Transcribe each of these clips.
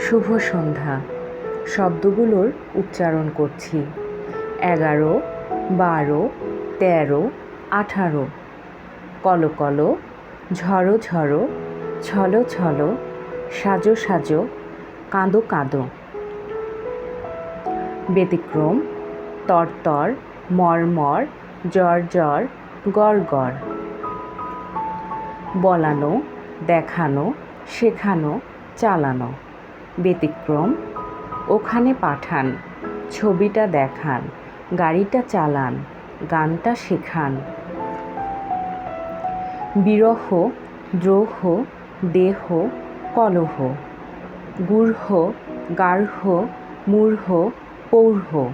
শুভ সন্ধ্যা। শব্দগুলোর উচ্চারণ করছি। এগারো, বারো, তেরো, আঠারো। কলো কলো ঝড়ো ঝড়ো ছলো ছলো, সাজো সাজো, কাঁদো কাঁদো। ব্যতিক্রম তরতর মরমর জ্বর জ্বর, গড় গড়। বলানো, দেখানো, শেখানো, চালানো। ব্যতিক্রম। ওখানে পাঠান, ছবিটা দেখান, গাড়িটা চালান, গানটা শেখান। বিরহ, দ্রোহ, দেহ, কলহ গূঢ় গার্হ, মূর্হ, পৌর্হ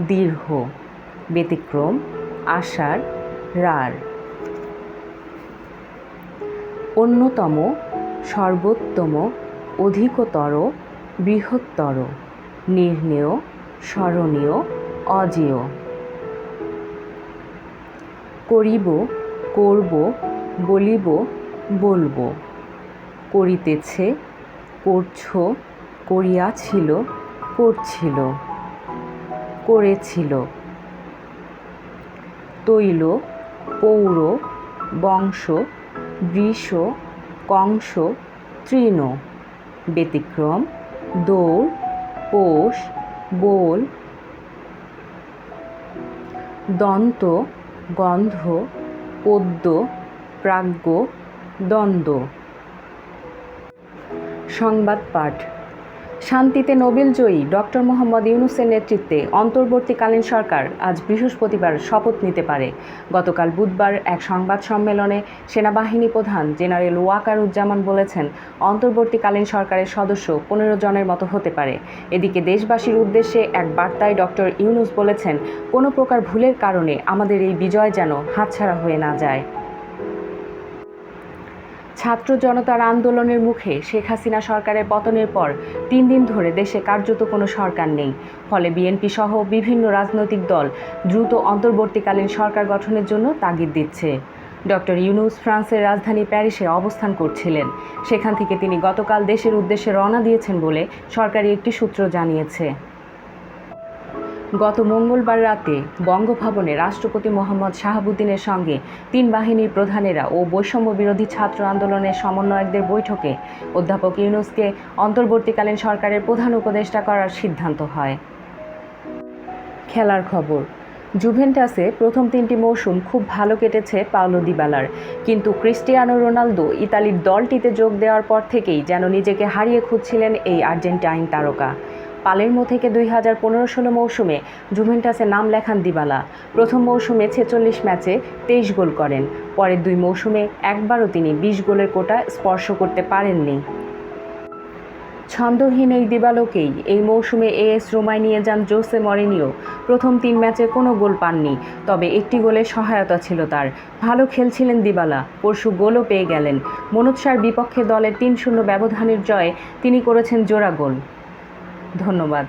দীর্ঘ ব্যতিক্রম আষাঢ় রার। অন্যতম, সর্বোত্তম, অধিকতর বৃহত্তর, নির্ণেয়, স্মরণীয়, অজেয়। করিব, করব, বলিব, বলব। করিতেছে, করছ, করিয়াছিল, করছিল, করেছিল। তৈল, পৌর, বংশ, বৃষ, কংস, তৃণ। ব্যতিক্রম দৌড় পোষ বোল দন্ত গন্ধ পদ্য প্রাজ্ঞ দ্বন্দ্ব। সংবাদ পাঠ। শান্তিতে নোবেলজয়ী ডক্টর মোহাম্মদ ইউনুসের নেতৃত্বে অন্তর্বর্তীকালীন সরকার আজ বৃহস্পতিবার শপথ নিতে পারে। গতকাল বুধবার এক সংবাদ সম্মেলনে সেনাবাহিনী প্রধান জেনারেল ওয়াকার উজ্জামান বলেছেন, অন্তর্বর্তীকালীন সরকারের সদস্য পনেরো জনের মতো হতে পারে। এদিকে দেশবাসীর উদ্দেশ্যে এক বার্তায় ডক্টর ইউনুস বলেছেন, কোনো প্রকার ভুলের কারণে আমাদের এই বিজয় যেন হাতছাড়া হয়ে না যায়। ছাত্র জনতার আন্দোলনের মুখে শেখ হাসিনা সরকারের পতনের পর তিন দিন ধরে দেশে কার্যত কোনো সরকার নেই। ফলে বিএনপি সহ বিভিন্ন রাজনৈতিক দল দ্রুত অন্তর্বর্তীকালীন সরকার গঠনের জন্য তাগিদ দিচ্ছে। ডক্টর ইউনুস ফ্রান্সের রাজধানী প্যারিসে অবস্থান করছিলেন। সেখান থেকে তিনি গতকাল দেশের উদ্দেশ্যে রওনা দিয়েছেন বলে সরকারি একটি সূত্র জানিয়েছে। গত মঙ্গলবার রাতে বঙ্গভবনে রাষ্ট্রপতি মোহাম্মদ শাহাবুদ্দিনের সঙ্গে তিন বাহিনীর প্রধানেরা ও বৈষম্য বিরোধী ছাত্র আন্দোলনের সমন্বয়কদের বৈঠকে অধ্যাপক ইউনুসকে অন্তর্বর্তীকালীন সরকারের প্রধান উপদেষ্টা করার সিদ্ধান্ত হয়। খেলার খবর। জুভেন্টাসে প্রথম তিনটি মৌসুম খুব ভালো কেটেছে পাওলো দিবালার। কিন্তু ক্রিস্টিয়ানো রোনালদো ইতালির দলটিতে যোগ দেওয়ার পর থেকেই যেন নিজেকে হারিয়ে খুঁজছিলেন এই আর্জেন্টাইন তারকা। পালেরমো থেকে দুই হাজার পনেরো ষোলো মৌসুমে জুভেন্টাসে নাম লেখান দিবালা। প্রথম মৌসুমে ছেচল্লিশ ম্যাচে তেইশ গোল করেন। পরের দুই মৌসুমে একবারও তিনি বিশ গোলের কোটা স্পর্শ করতে পারেননি। ছন্দহীন এই দিবালোকেই এই মৌসুমে এএস রোমায় নিয়ে যান জোসে মরিনিও প্রথম তিন ম্যাচে কোনো গোল পাননি, তবে একটি গোলে সহায়তা ছিল তার। ভালো খেলছিলেন দিবালা, পরশু গোলও পেয়ে গেলেন। মনোৎসার বিপক্ষে দলের তিন শূন্য ব্যবধানের জয়ে তিনি করেছেন জোড়া গোল। ধন্যবাদ।